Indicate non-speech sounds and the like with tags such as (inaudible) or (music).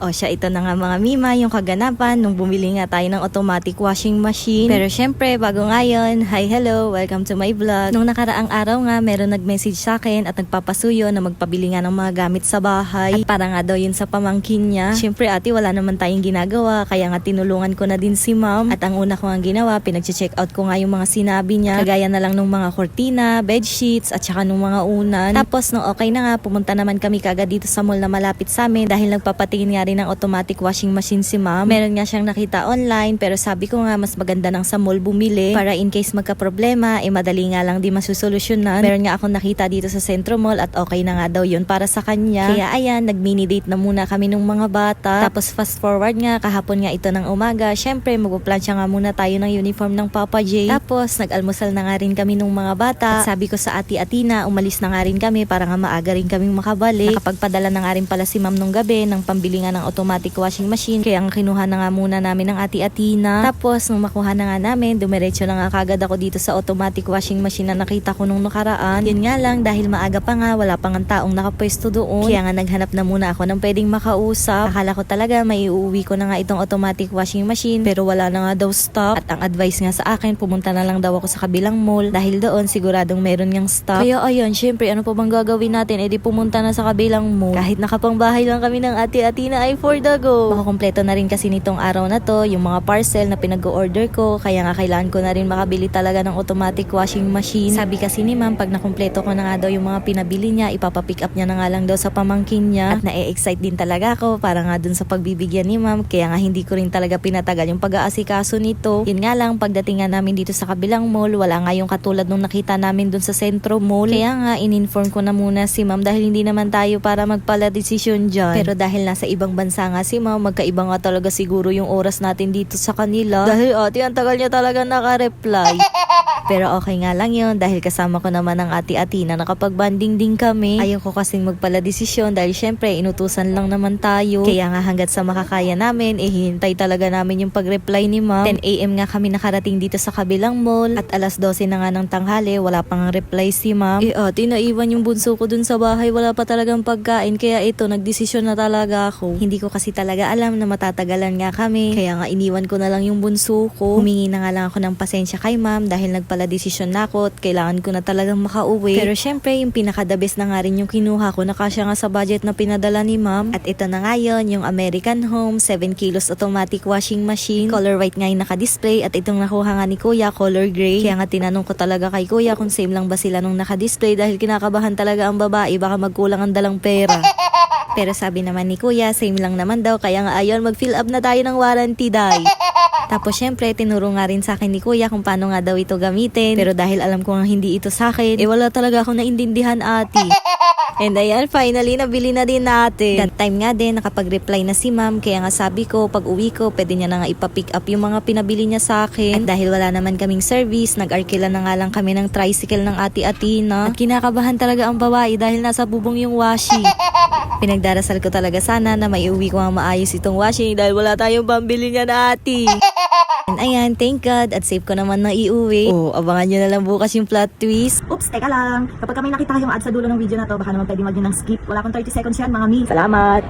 O siya, ito na nga mga Mima, yung kaganapan nung bumili nga tayo ng automatic washing machine. Pero syempre, bago ngayon, hi, hello, welcome to my vlog. Nung nakaraang araw nga, meron nag-message sa akin at nagpapasuyo na magpabili nga ng mga gamit sa bahay. At para nga daw yun sa pamangkin niya. Syempre ate, wala naman tayong ginagawa, kaya nga tinulungan ko na din si ma'am. At ang una ko nga ginawa, pinag-check out ko nga yung mga sinabi niya. Kagaya na lang nung mga kortina, bed sheets, at saka nung mga unan. Tapos nung okay na nga, pumunta naman kami kagad dito sa mall na malapit sa amin dahil nagpapatingin nga rin ng automatic washing machine si ma'am. Meron nga siyang nakita online pero sabi ko nga mas maganda nang sa mall bumili para in case magka-problema, eh madali nga lang di masusolusyonan. Meron nga akong nakita dito sa Centro Mall at okay na nga daw yun para sa kanya. Kaya ayan, nag-mini date na muna kami nung mga bata. Tapos fast forward nga, kahapon nga ito ng umaga. Syempre, magpuplansya nga muna tayo ng uniform ng Papa J. Tapos, nag-almusal na nga rin kami nung mga bata. At sabi ko sa ati Atina, umalis na nga rin kami para nga maaga rin kaming makabalik. Nakapagpadala na nga rin pala si ma'am nung gabi ng pambili nga ng automatic washing machine. Kaya nga kinuha na nga muna namin ng ati Atina. Tapos, nung makuha na nga namin, dumiretso na nga kagad ako dito sa automatic washing machine na nakita ko nung nakaraan. Yun nga lang, dahil maaga pa nga, wala pa nga taong nakapwesto doon. Kaya nga naghanap na muna ako ng pwedeng makausap. Akala ko talaga may uuwi ko na nga itong automatic washing machine pero wala na nga daw stock. At ang advice nga sa akin, pumunta na lang daw ako sa kabilang mall dahil doon siguradong meron niyang stock. Kaya ayun, syempre ano pa bang gagawin natin? E di pumunta na sa kabilang mall. Kahit nakapangbahay lang kami ng ati-ati na ay for the go. Makakompleto na rin kasi nitong araw na to yung mga parcel na pinag-order ko. Kaya nga kailangan ko na rin makabili talaga ng automatic washing machine. Sabi kasi ni ma'am, pag nakompleto ko na nga daw yung mga pinabili niya, ipapapick up niya na nga lang daw sa pamangkin niya. At na-excite din talaga ako para nga dun sa pagbibigyan ni ma'am. Kaya nga hindi ko rin talaga pinatagal yung pag-aasikaso nito. Yun nga lang, pagdating nga namin dito sa kabilang mall, wala nga yung katulad nung nakita namin dun sa Centro Mall. Kaya nga, in-inform ko na muna si ma'am dahil hindi naman tayo para magpala desisyon dyan. Pero dahil nasa ibang bansa nga si ma'am, magkaiba nga talaga siguro yung oras natin dito sa kanila. Dahil ate, ang tagal niya talaga naka-reply. (laughs) Pero okay nga lang yun dahil kasama ko naman ang ati-ati na nakapag-banding din kami. Ayaw ko kasing magpala desisyon dahil syempre inutusan lang naman tayo. Kaya nga hanggat sa makakaya namin, eh hintay talaga namin yung pag-reply ni ma'am. 10am nga kami nakarating dito sa kabilang mall at alas 12 na nga ng tanghali, wala pang reply si ma'am. Eh ate, naiwan yung bunso ko dun sa bahay, wala pa talagang pagkain. Kaya ito, nagdesisyon na talaga ako. Hindi ko kasi talaga alam na matatagalan nga kami. Kaya nga iniwan ko na lang yung bunso ko. Humingi na nga lang ako ng pasensya kay ma'am dahil nagpala desisyon na ako at kailangan ko na talagang makauwi. Pero syempre, yung pinaka-the best na nga rin yung kinuha ko, nakasya nga sa budget na pinadala ni ma'am. At ito na nga yun, yung American Home 7 kilos automatic washing machine. Color white nga yung naka-display at itong nakuha nga ni kuya, color gray. Kaya nga tinanong ko talaga kay kuya kung same lang ba sila nung naka-display dahil kinakabahan talaga ang babae, baka magkulang ang dalang pera. (laughs) Pero sabi naman ni kuya, same lang naman daw, kaya nga ayon, mag-fill up na tayo ng warranty dahil. Tapos syempre, tinuro nga rin sa akin ni kuya kung paano nga daw ito gamitin. Pero dahil alam ko nga hindi ito sa akin, eh wala talaga akong naintindihan ati. (laughs) And ayan, finally, nabili na din natin. That time nga din, nakapag-reply na si ma'am. Kaya nga sabi ko, pag uwi ko, pwede niya na nga ipapick up yung mga pinabili niya sa akin. At dahil wala naman kaming service, nag-arkila na nga lang kami ng tricycle ng ati-ati na. At kinakabahan talaga ang babae dahil nasa bubong yung washi. (laughs) Pinagdarasal ko talaga sana na may uwi ko ang maayos itong washing dahil wala tayong pambili niya na ati. And (laughs) ayan, thank God, at safe ko naman na iuwi. Oh, abangan nyo na lang bukas yung plot twist. Oops, teka lang. Kapag kami nakita yung ad sa dulo ng video na to, baka naman pwede mag ng skip. Wala akong 30 seconds yan, mga mi. Salamat!